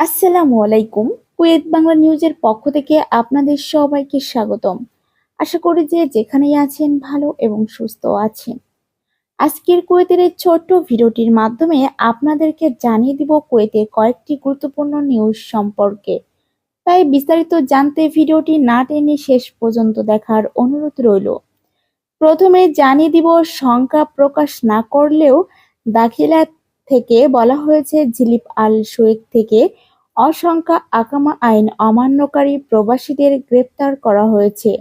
আসসালামু আলাইকুম। কুয়েত বাংলা নিউজের পক্ষ থেকে আপনাদের সবাইকে স্বাগতম। আশা করি যে যেখানেই আছেন ভালো এবং সুস্থ আছেন। আজকের কুয়েতের এই ছোট্ট ভিডিওটির মাধ্যমে আপনাদেরকে জানিয়ে দিব কুয়েতের কয়েকটি গুরুত্বপূর্ণ নিউজ সম্পর্কে। তাই বিস্তারিত জানতে ভিডিওটি না টেনে শেষ পর্যন্ত দেখার অনুরোধ রইল। প্রথমে জানিয়ে দিব সংখ্যা প্রকাশ না করলেও দাখিলা থেকে বলা হয়েছে ঝিলিপ আল শোয়েক থেকে অসংখ্য আকামা আইন অমান্যকারী প্রবাসীদের গ্রেপ্তার করা হয়েছে।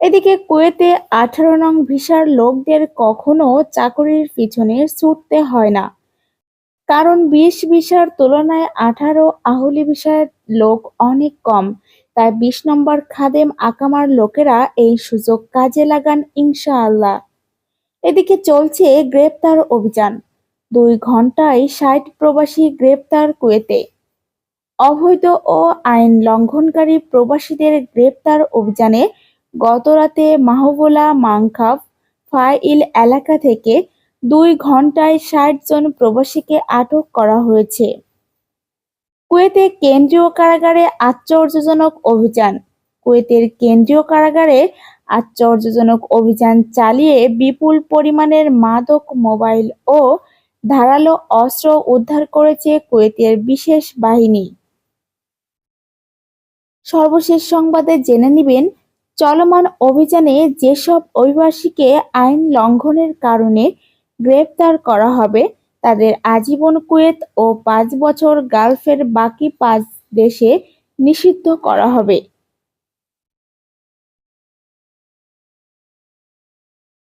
এদিকে কুয়েতে আঠারো নং ভিসার লোকদের কখনো চাকরির পিছনে ছুটতে হয় না। কারণ বিশ ভিসার তুলনায় আঠারো আহলি ভিসার লোক অনেক কম। তাই বিশ নম্বর খাদেম আকামার লোকেরা এই সুযোগ কাজে লাগান ইনশাআল্লাহ। এদিকে চলছে গ্রেপ্তার অভিযান। দুই ঘন্টায় ষাট প্রবাসী গ্রেপ্তার কুয়েতে। অবৈধ ও আইন লঙ্ঘনকারী প্রবাসীদের গ্রেপ্তার অভিযানে গতরাতে মাহবুলা মাংখাফ ফাইল এলাকা থেকে দুই ঘন্টায় ষাট জন প্রবাসীকে আটক করা হয়েছে। কুয়েতে কেন্দ্রীয় কারাগারে আশ্চর্যজনক অভিযান। কুয়েতের কেন্দ্রীয় কারাগারে আশ্চর্যজনক অভিযান চালিয়ে বিপুল পরিমাণের মাদক, মোবাইল ও ধারালো অস্ত্র উদ্ধার করেছে কুয়েতের বিশেষ বাহিনী। সর্বশেষ সংবাদে জেনে নিবেন, চলমান অভিযানে যেসব অভিবাসীকে আইন লঙ্ঘনের কারণে গ্রেপ্তার করা হবে, তাদের আজীবন কুয়েত ও পাঁচ বছর গালফের বাকি পাঁচ দেশে নিষিদ্ধ করা হবে।